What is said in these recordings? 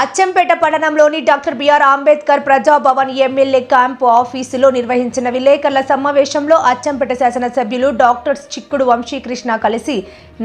అచ్చంపేట పట్టణంలోని doctor BR Ambedkar Prajabhavan MLA camp ఆఫీసులో నిర్వహించిన విలేకరుల సమావేశంలో అచ్చంపేట శాసనసభ్యులు డాక్టర్ చిక్కుడు వంశీకృష్ణ కలిసి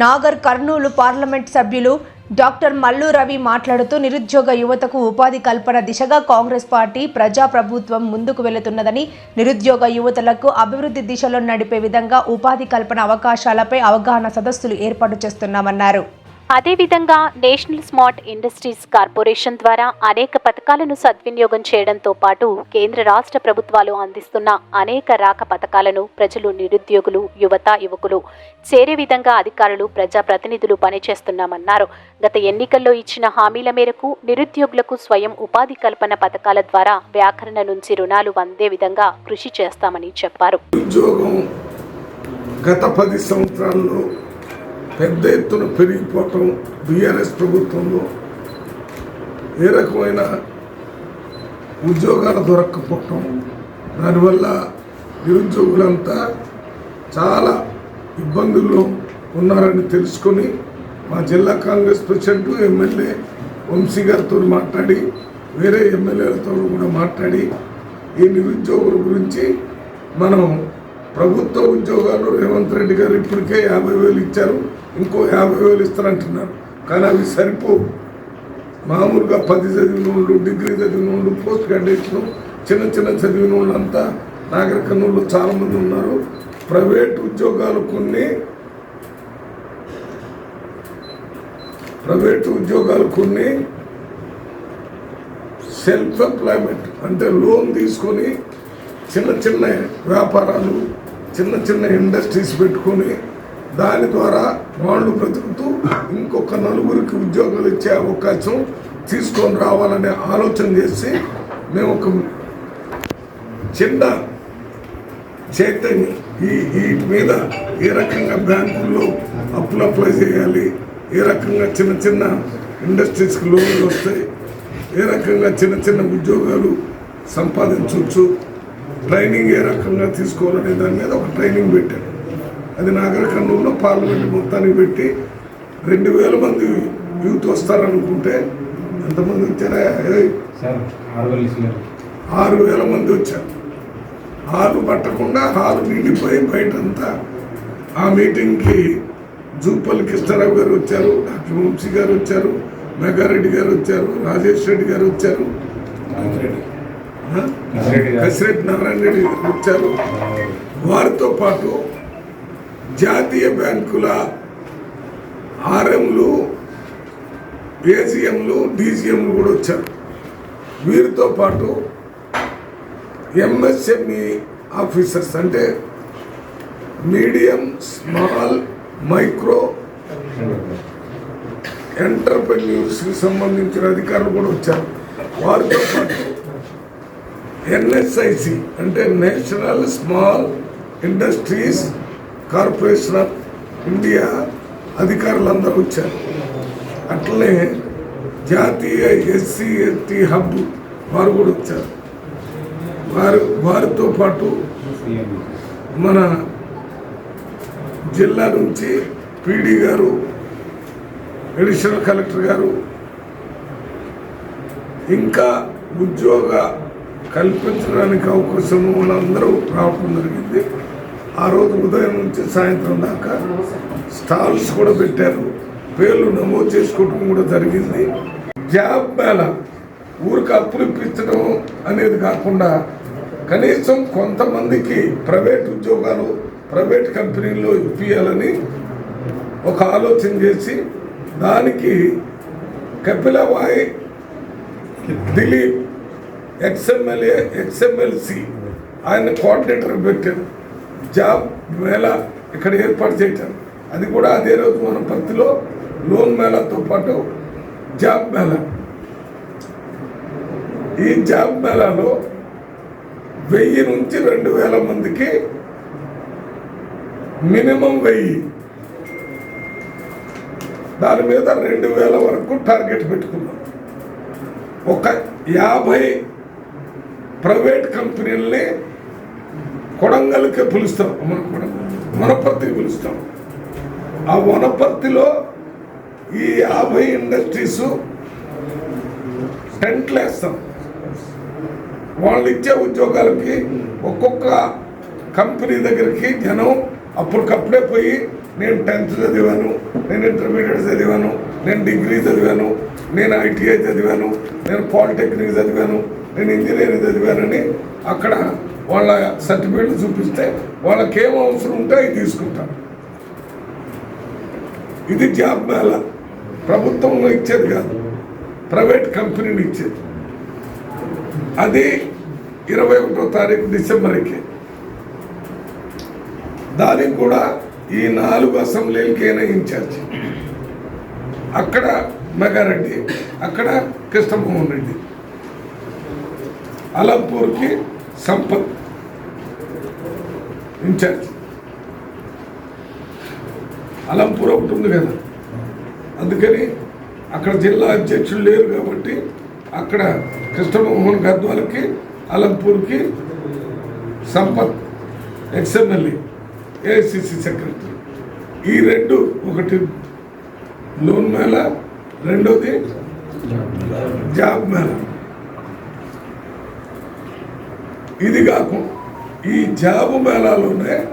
నాగర్ కర్నూలు పార్లమెంట్ సభ్యులు డాక్టర్ మల్లు రవి మాట్లాడుతూ నిరుద్యోగ యువతకు ఉపాధి కల్పన దిశగా కాంగ్రెస్ పార్టీ ప్రజాప్రభుత్వం ముందుకు వెళుతున్నదని నిరుద్యోగ యువతలకు అభివృద్ధి దిశలో నడిపే విధంగా ఉపాధి కల్పన అవకాశాలపై అవగాహన సదస్సులు ఏర్పాటు చేస్తున్నామన్నారు. అదేవిధంగా నేషనల్ స్మార్ట్ ఇండస్ట్రీస్ కార్పొరేషన్ ద్వారా అనేక పథకాలను సద్వినియోగం చేయడంతో పాటు కేంద్ర రాష్ట్ర ప్రభుత్వాలు అందిస్తున్న అనేక రాక పథకాలను ప్రజలు నిరుద్యోగులు యువత యువకులు చేరే విధంగా అధికారులు ప్రజాప్రతినిధులు పనిచేస్తున్నామన్నారు. గత ఎన్నికల్లో ఇచ్చిన హామీల మేరకు నిరుద్యోగులకు స్వయం ఉపాధి కల్పన పథకాల ద్వారా వ్యాకరణ నుంచి రుణాలు అందే విధంగా కృషి చేస్తామని చెప్పారు. గత పది సంవత్సరాల్లో పెద్ద ఎత్తున పెరిగిపోవటం బీఆర్ఎస్ ప్రభుత్వంలో ఏ రకమైన ఉద్యోగాలు దొరక్కపోవటం దానివల్ల నిరుద్యోగులంతా చాలా ఇబ్బందుల్లో ఉన్నారని తెలుసుకొని మా జిల్లా కాంగ్రెస్ ప్రెసిడెంట్ ఎమ్మెల్యే వంశీ గారితో మాట్లాడి వేరే ఎమ్మెల్యేలతో కూడా మాట్లాడి ఈ నిరుద్యోగుల గురించి మనం ప్రభుత్వ ఉద్యోగాలు రేవంత్ రెడ్డి గారు ఇప్పటికే యాభై వేలు ఇచ్చారు. ఇంకో యాభై వేలు ఇస్తారంటున్నారు కానీ అవి సరిపోవు. మామూలుగా పది చదివిన వాళ్ళు డిగ్రీ చదివిన వాళ్ళు పోస్ట్ గ్రాడ్యుయేషన్ చిన్న చిన్న చదివిన వాళ్ళంతా నాగరిక వాళ్ళు చాలామంది ఉన్నారు. ప్రైవేట్ ఉద్యోగాలు కొన్ని ప్రైవేట్ ఉద్యోగాలు కొన్ని సెల్ఫ్ ఎంప్లాయ్మెంట్ అంటే లోన్ తీసుకొని చిన్న చిన్న వ్యాపారాలు చిన్న చిన్న ఇండస్ట్రీస్ పెట్టుకొని దాని ద్వారా వాళ్ళు బ్రతుకుతూ ఇంకొక నలుగురికి ఉద్యోగాలు ఇచ్చే అవకాశం తీసుకొని రావాలనే ఆలోచన చేసి మేము ఒక చిన్న చైతన్యం ఈ ఈ మీద ఏ రకంగా బ్యాంకుల్లో అప్పులు అప్లై చేయాలి. ఏ రకంగా చిన్న చిన్న ఇండస్ట్రీస్కి లోన్లు వస్తాయి. ఏ రకంగా చిన్న చిన్న ఉద్యోగాలు సంపాదించవచ్చు. ట్రైనింగ్ ఏ రకంగా తీసుకోవాలనే దాని మీద ఒక ట్రైనింగ్ పెట్టాను అది నాగర కర్నూలులో పార్లమెంట్ మొత్తానికి పెట్టి రెండు వేల మంది యూత్ వస్తారనుకుంటే ఎంతమంది వచ్చారా? ఆరు వేలు మంది వచ్చారు. హాలు పట్టకుండా హాలు నిండిపోయి బయటంతా ఆ మీటింగ్కి జూపల్లి కృష్ణారావు గారు వచ్చారు డాక్టర్ వంశీ గారు వచ్చారు మెగారెడ్డి గారు వచ్చారు రాజేష్ రెడ్డి గారు వచ్చారు. కసిరెడ్డి నారాయణ రెడ్డి గారు వచ్చారు. వారితో పాటు జాతీయ బ్యాంకుల ఆర్ఎంలు ఏజిఎంలు డీజీఎంలు కూడా వచ్చారు. వీరితో పాటు ఎంఎస్ఎంఈ ఆఫీసర్స్ అంటే మీడియం స్మాల్ మైక్రో ఎంటర్ప్రెన్యూర్స్కి సంబంధించిన అధికారులు కూడా వచ్చారు. వారితో పాటు ఎన్ఎస్ఐసి అంటే national small industries corporation of India అధికారులందరూ వచ్చారు. అట్లనే జాతీయ ఎస్సీ ఎస్టీ హబ్ వారు కూడా వచ్చారు. వారు వారితో పాటు మన జిల్లా నుంచి పీడీ గారు అడిషనల్ కలెక్టర్ గారు ఇంకా ఉద్యోగ కల్పించడానికి అవకాశం వాళ్ళందరూ రావటం జరిగింది. ఆ రోజు ఉదయం నుంచి సాయంత్రం దాకా స్టాల్స్ కూడా పెట్టారు. పేర్లు నమోదు చేసుకోవడం కూడా జరిగింది. జాబ్ మేళ ఊరికి అప్పులు ఇప్పించడం అనేది కాకుండా కనీసం కొంతమందికి ప్రైవేట్ ఉద్యోగాలు ప్రైవేట్ కంపెనీల్లో ఇప్పించాలని ఒక ఆలోచన చేసి దానికి కపిలవాయి దిలీప్ ఎక్స్ఎంఎల్ఏ ఎక్స్ఎంఎల్సి ఆయన కోఆర్డినేటర్ పెట్టారు. జాబ్ మేళా ఇక్కడ ఏర్పాటు చేయటం. అది కూడా అదే రోజు మన పత్తిలో లోన్ మేళాతో పాటు జాబ్ మేళా. ఈ జాబ్ మేళాలో వెయ్యి నుంచి రెండు వేల మందికి మినిమం వెయ్యి. దాని మీద రెండు వేల వరకు టార్గెట్ పెట్టుకున్నాం. ఒక యాభై ప్రైవేట్ కంపెనీలని కొడంగల్కే పిలుస్తాం. మన కొడంగల్ వనపర్తికి పిలుస్తాం. ఆ వనపర్తిలో ఈ యాభై ఇండస్ట్రీస్ టెంట్లు వేస్తాం. వాళ్ళు ఇచ్చే ఉద్యోగాలకి ఒక్కొక్క కంపెనీ దగ్గరికి జనం అప్పటికప్పుడే పోయి నేను టెన్త్ చదివాను నేను ఇంటర్మీడియట్ చదివాను నేను డిగ్రీ చదివాను నేను ఐటీఐ చదివాను నేను పాలిటెక్నిక్ చదివాను నేను ఇంజనీరింగ్ చదివానని అక్కడ వాళ్ళ సర్టిఫికేట్లు చూపిస్తే వాళ్ళకి ఏం అవసరం ఉంటే అవి తీసుకుంటారు. ఇది జాబ్ మేళ. ప్రభుత్వంలో ఇచ్చేది కాదు. ప్రైవేట్ కంపెనీలు ఇచ్చేది. అది ఇరవై ఒకటో తారీఖు డిసెంబర్కి. దానికి కూడా ఈ నాలుగు అసెంబ్లీలకైనా ఇన్ఛార్జ్ అక్కడ మెగారెడ్డి అక్కడ కృష్ణమోహన్ రెడ్డి. అలంపూర్కి సంపత్ ఇన్ఛార్జ్ అలంపూర్ ఒకటి ఉంది కదా. అందుకని అక్కడ జిల్లా అధ్యక్షులు లేరు కాబట్టి అక్కడ కృష్ణమోహన్ గద్వాలకి అలంపూర్కి Sampath ex MLA AICC secretary. ఈ రెండు ఒకటి లోన్ మేళ రెండోది జాబ్ మేళ. ఇది కాకుండా ఈ జాబు మేళాలోనే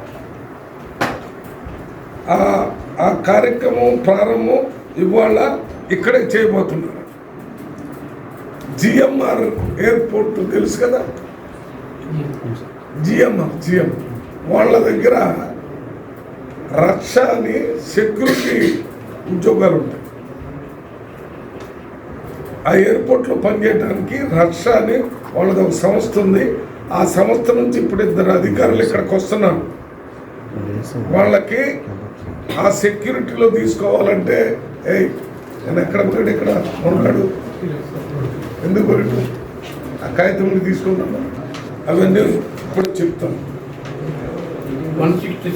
ఆ ఆ కార్యక్రమం ప్రారంభం ఇవాళ ఇక్కడే చేయబోతున్నారు. జిఎంఆర్ ఎయిర్పోర్ట్ తెలుసు కదా? GMR GM. వాళ్ళ దగ్గర రక్ష అని సెక్యూరిటీ ఉద్యోగాలు ఉంటాయి ఆ ఎయిర్పోర్ట్లో పనిచేయడానికి రక్ష అని వాళ్ళది ఒక సంస్థ ఉంది. ఆ సంస్థ నుంచి ఇప్పుడు ఇద్దరు అధికారులు ఇక్కడికి వస్తున్నారు. వాళ్ళకి ఆ సెక్యూరిటీలో తీసుకోవాలంటే ఏయ్ నేను ఎక్కడ పోయాడు ఇక్కడ ఉన్నాడు? ఎందుకు పోయాడు? ఆ కాగితం తీసుకున్నాను అవన్నీ ఇప్పుడు చెప్తాను. One sixty